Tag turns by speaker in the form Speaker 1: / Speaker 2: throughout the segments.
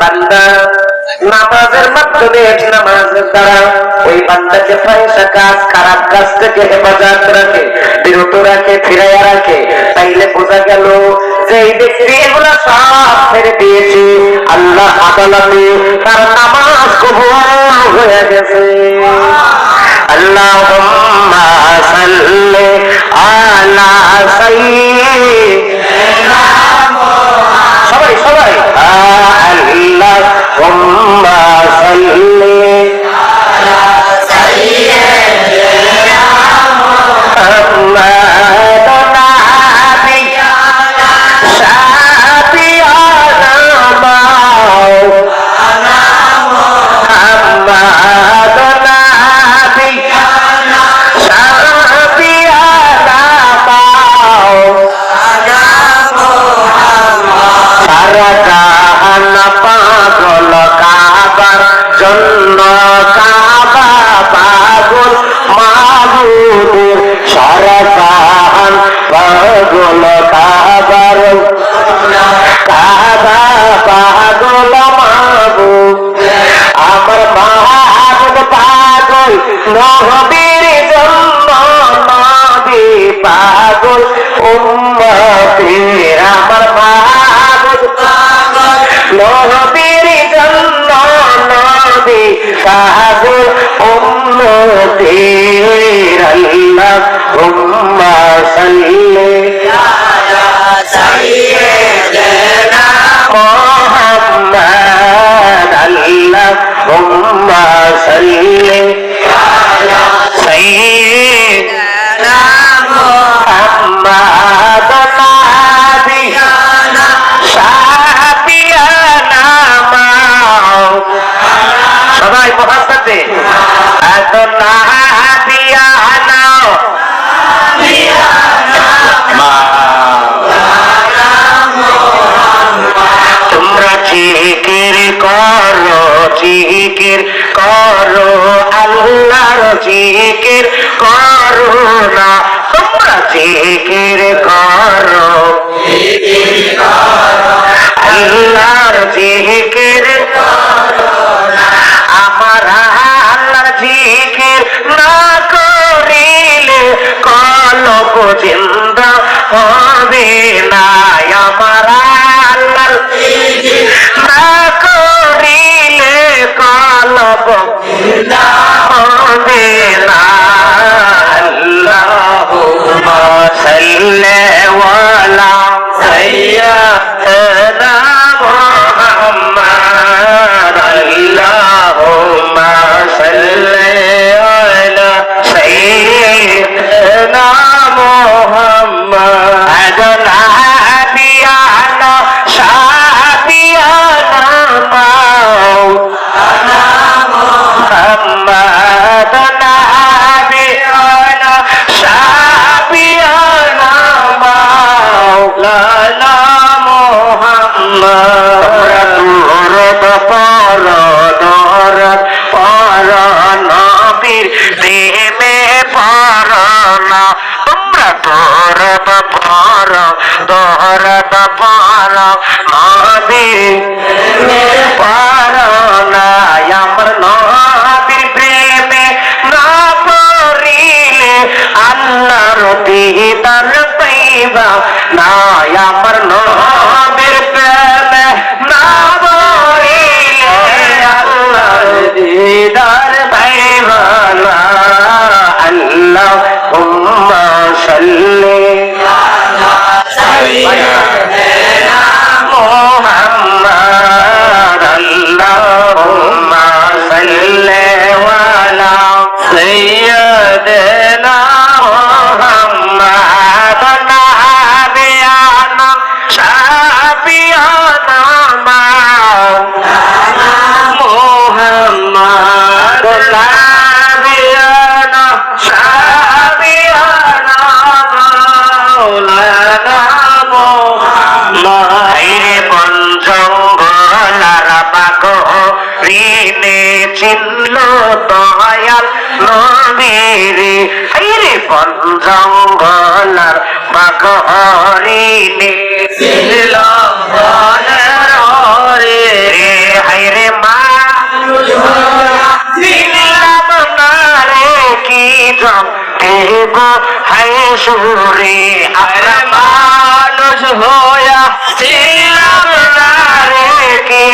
Speaker 1: বান্দা, নামাজের মাধ্যমে দ্বারা ওই বান্দাকে কাজ, খারাপ কাজ থেকে হেফাজত রাখে, বিরত রাখে, ফিরাইয়া রাখে। তাইলে বোঝা গেল যে এই ব্যক্তি এগুলো সব দিয়েছে, আল্লাহ আদালতে তার নামাজ কবুল হয়ে গেছে। আল্লাহ সাল্লে আলা সাইয়্যিদ। নবী পাগল জিকির করো। আল্লাহর জিকির আমার আল্লাহর জিকির না করিলে কলব জিন্দা দরদ পর নবীর প্রেমে পর না তোমরা দরদ পর দরদ পর নবীর পর না আমার নবীর প্রেমে না পড়িলে আল্লাহর দিদার চিল্ল দয়াল নবীরে ফিরে বন জঙ্গলার বাঘ হরিণে চিল্ল রে হাইরে মা। চিল্লাম না রে, কি জমতে গো হাই সুরে
Speaker 2: হাইরে মানুষ হয়া চিল্লাম না
Speaker 1: কি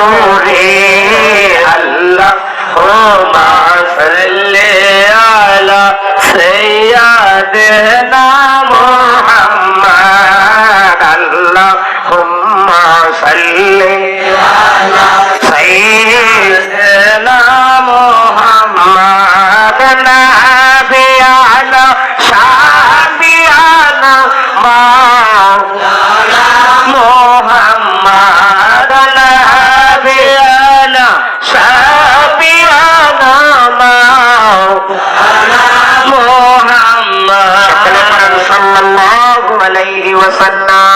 Speaker 1: সুরে আল্লাহ ও মা
Speaker 2: সাল্লে আলা সাইয়্যিদিনা
Speaker 1: জাফান্না